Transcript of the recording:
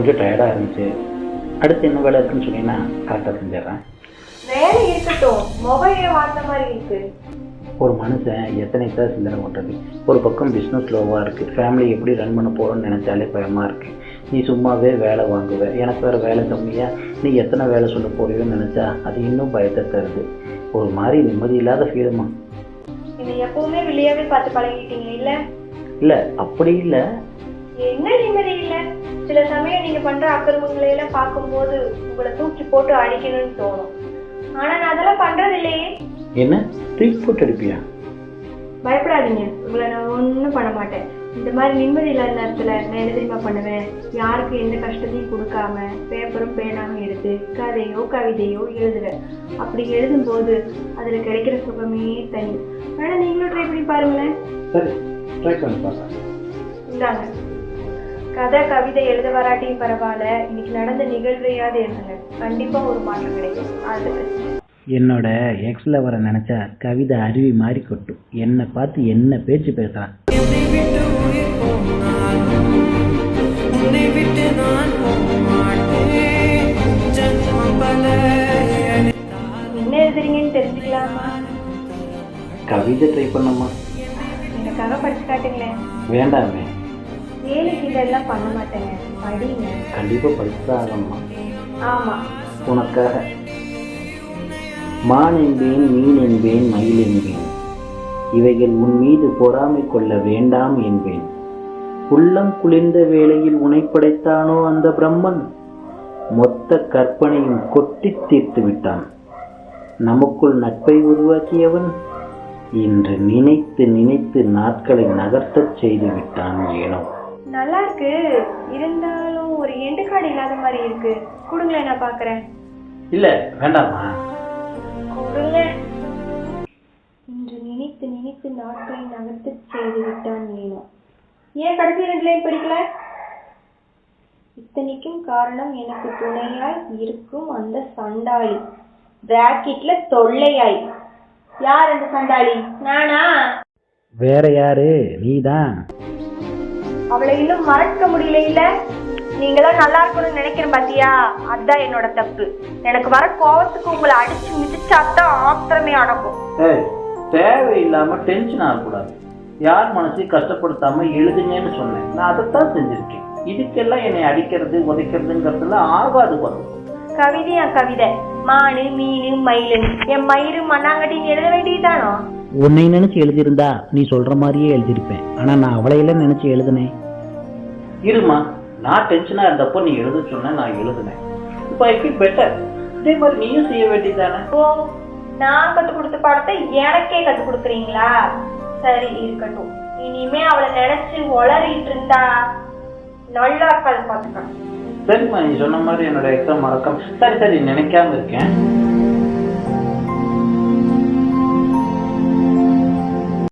கொஞ்சம் டயர்டாக இருந்துச்சு. அடுத்து என்ன வேலை இருக்குன்னு சொன்னீங்கன்னா கரெக்டாக செஞ்சிடுறேன். வேலை இருக்கட்டும். மொபைலே வாழ்ந்த மாதிரி இருக்கு. ஒரு மனுஷன் எத்தனை தான் சிந்தனை பண்ணுறது ஒரு பக்கம் பிஸ்னஸ் லோவாக இருக்குது ஃபேமிலி எப்படி ரன் பண்ண போகிறோன்னு நினச்சாலே பயமாக இருக்குது நீ சும்மாவே வேலை வாங்குவ. எனக்கு வேறு வேலை கம்மியா. நீ எத்தனை வேலை சொல்ல போறியோன்னு நினச்சா அது இன்னும் பயத்தை தருது. ஒரு மாதிரி நிம்மதி இல்லாத ஃபீலுமா எப்பவுமே வெளியாவே பார்த்து பழகிட்டீங்க இல்ல? இல்லை அப்படி இல்லை. என்ன சில சமயம் நீங்க பண்ற அக்கிரமங்களை எல்லாம் பார்க்கும்போது உங்களை தூக்கி போட்டு அடிக்கணும்னு தோணும். ஆனா நான் அதெல்லாம் பண்றது இல்லையே. என்ன? தூக்கி போட்டு அடிப்பியா? பயப்படாதீங்க. உங்களை நான் ஒன்றும் பண்ண மாட்டேன். இந்த மாதிரி நிம்மதி இல்லாத நேரத்துல நான் என்ன தெரியுமா பண்ணுவேன்? யாருக்கும் எந்த கஷ்டத்தையும் கொடுக்காம பேப்பரும் பேனாவும் எடுத்து கதையோ கவிதையோ எழுதுவேன். அப்படி எழுதும்போது அதுல கிடைக்கிற சுகமே தனி. ஆனா நீங்களும் ட்ரை பண்ணி பாருங்களேன். சரி ட்ரை பண்ணி பார்க்குறேன் இந்தாங்க. கதை கவிதை எழுத வராட்டியும் பரவாயில்ல இன்னைக்கு நடந்த நிகழ்வையாவது எழுதுங்க. கண்டிப்பா ஒரு மாற்றம் கிடைக்கும். அது. என்னோட எக்ஸில் வர நினச்சா கவிதை அருவி மாதிரி கொட்டும். என்னை பார்த்து என்ன பேச்சு பேசுகிறான் என்ன எழுதுறீங்கன்னு தெரிஞ்சுக்கலாமா? கவிதை ட்ரை பண்ணம்மா எனக்காக படிச்சு காட்டுங்களேன். வேண்டாமே. வேலைக்கு இதெல்லாம் பண்ண மாட்டேங்க. படிங்க. கண்டிப்பாக படிச்சு தான் ஆகணுமா ஆமா. உனக்காக. மான் என்பேன் மீன் என்பேன் மயில் என்பேன். இவைகள் உன் மீது பொறாமை கொள்ள வேண்டாம் என்பேன். உள்ளம் குளிர்ந்த வேளையில் உனை படைத்தானோ அந்த பிரம்மன்? மொத்த கற்பனையும் கொட்டித் தீர்த்து விட்டான். நமக்குள் நட்பை உருவாக்கியவன் இன்று நினைத்து நினைத்து நாட்களை நகர்த்தச் செய்து விட்டான் ஏனோ. நல்லா இருக்கு இருந்தாலும் ஒரு எண்டு கார்டு இல்லாத மாதிரி இருக்கு. கொடுங்களேன் நான் பாக்குறேன் இல்ல வேண்டாமா கொடுங்க. இன்று நினைத்து நினைத்து நாட்களை நகர்த்து செய்து விட்டான் நீனும் ஏன் கடைசி ரெண்டு லைன் படிக்கல? இத்தனைக்கும் காரணம் எனக்கு துணையாய் இருக்கும் அந்த சண்டாளி. பிராக்கெட்ல தொல்லையாய். யார் அந்த சண்டாளி? நானா? வேற யாரு? நீதான். அவளை இன்னும் மறக்க முடியல இல்ல? நீங்களாம் நல்லா இருக்கணும்னு நினைக்கிறேன் பாத்தியா? அதான் என்னோட தப்பு. எனக்கு வர கோவத்துக்கு உங்களை அடிச்சு மிதிச்சாதான் ஆத்திரமே அடங்கும் ஏய் தேவையில்லாம டென்ஷன் ஆகக்கூடாது யார் மனசையும் கஷ்டப்படுத்தாம எழுதுங்கன்னு சொன்னேன். நான் அதைத்தான் செஞ்சிருக்கேன். இதுக்கெல்லாம் என்னை அடிக்கிறது உதைக்கிறதுங்கிறதுலாம் ஆகாது பாரு கவிதையா கவிதை மானு மீனு மயிலு. என் மயிறு மண்ணாங்கட்டின்னு எழுத வேண்டியதுதானோ? உன்னை நினைச்சு எழுதியிருந்தா நீ சொல்ற மாதிரியே எழுதியிருப்பேன். ஆனா நான் அவளையெல்லாம் நினைச்சு எழுதுனேன். இருமா நான் டென்ஷனா இருந்தப்போ நீ எழுத சொன்ன நான் எழுதுனேன். இப்போ ஐ ஃபீல் பெட்டர் இதே மாதிரி நீயும் செய்ய வேண்டியதானே ஓ நான் கத்து கொடுத்த பாடத்தை எனக்கே கத்து கொடுக்குறீங்களா? சரி இருக்கட்டும். இனிமே அவளை நினைச்சு உளறிட்டு இருந்தா நல்லா இருக்காது பாத்துக்க. சரிம்மா நீ சொன்ன மாதிரி என்னோட எக்ஸாம் மறக்கம் சரி சரி நினைக்காம இருக்கேன்.